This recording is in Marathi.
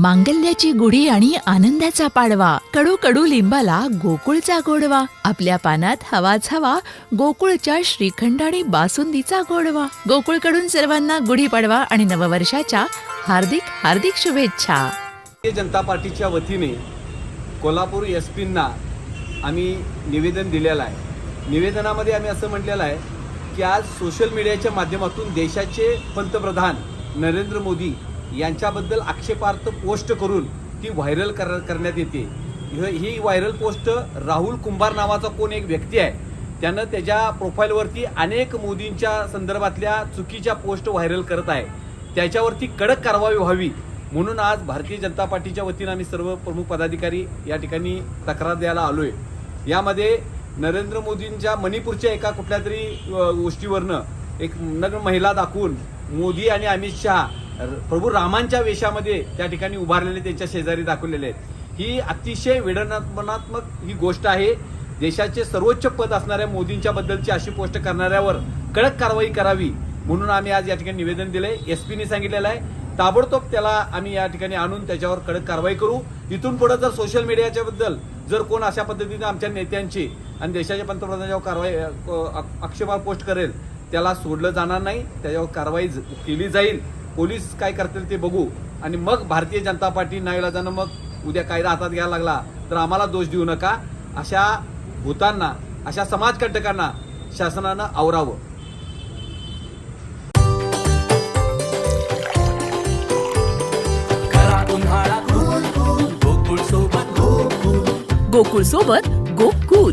मांगल्याची गुढी आणि आनंदाचा पाडवा. कडू कडू लिंबाला गोकुळचा गोडवा. आपल्या पानात हवाच हवा गोकुळच्या श्रीखंड आणि बासुंदीचा गोडवा. गोकुळकडून सर्वांना गुढीपाडवा आणि नववर्षाच्या हार्दिक हार्दिक शुभेच्छा. भारतीय जनता पार्टीच्या वतीने कोल्हापूर एस पींना आम्ही निवेदन दिलेलं आहे. निवेदनामध्ये आम्ही असं म्हटलेलं आहे की आज सोशल मीडियाच्या माध्यमातून देशाचे पंतप्रधान नरेंद्र मोदी यांच्याबद्दल आक्षेपार्थ पोस्ट करून ती व्हायरल कर करण्यात येते. ही व्हायरल पोस्ट राहुल कुंभार नावाचा कोण एक व्यक्ती आहे त्यानं त्याच्या प्रोफाईलवरती अनेक मोदींच्या संदर्भातल्या चुकीच्या पोस्ट व्हायरल करत आहे. त्याच्यावरती कडक कारवाई व्हावी म्हणून आज भारतीय जनता पार्टीच्या वतीनं आम्ही सर्व प्रमुख पदाधिकारी या ठिकाणी तक्रार द्यायला आलो आहे यामध्ये नरेंद्र मोदींच्या मणिपूरच्या एका कुठल्या तरी गोष्टीवरनं एक नग्न महिला दाखवून मोदी आणि अमित शहा प्रभू रामांच्या वेशामध्ये त्या ठिकाणी उभारलेले त्यांच्या शेजारी दाखवलेले आहेत. ही अतिशय विडंबनात्मक ही गोष्ट आहे. देशाचे सर्वोच्च पद असणाऱ्या मोदींच्या बद्दलची अशी पोस्ट करणाऱ्यावर कडक कारवाई करावी म्हणून आम्ही आज या ठिकाणी निवेदन दिले एस पीने सांगितलेलं आहे. ताबडतोब त्याला आम्ही या ठिकाणी आणून त्याच्यावर कडक कारवाई करू. इथून पुढे जर सोशल मीडियाच्या बद्दल जर कोण अशा पद्धतीने आमच्या नेत्यांची आणि देशाच्या पंतप्रधानांच्यावर कारवाई अ, पोस्ट करेल त्याला सोडलं जाणार नाही. त्याच्यावर कारवाई केली जाईल. पोलीस काय करतील ते बघू. आणि मग भारतीय जनता पार्टी नाईला जाणं मग उद्या कायदा हातात घ्यायला लागला तर आम्हाला दोष देऊ नका. अशा भूतांना अशा समाजकंटकांना शासनानं आवरावं. गोकुळ. सोबत गोकुळ.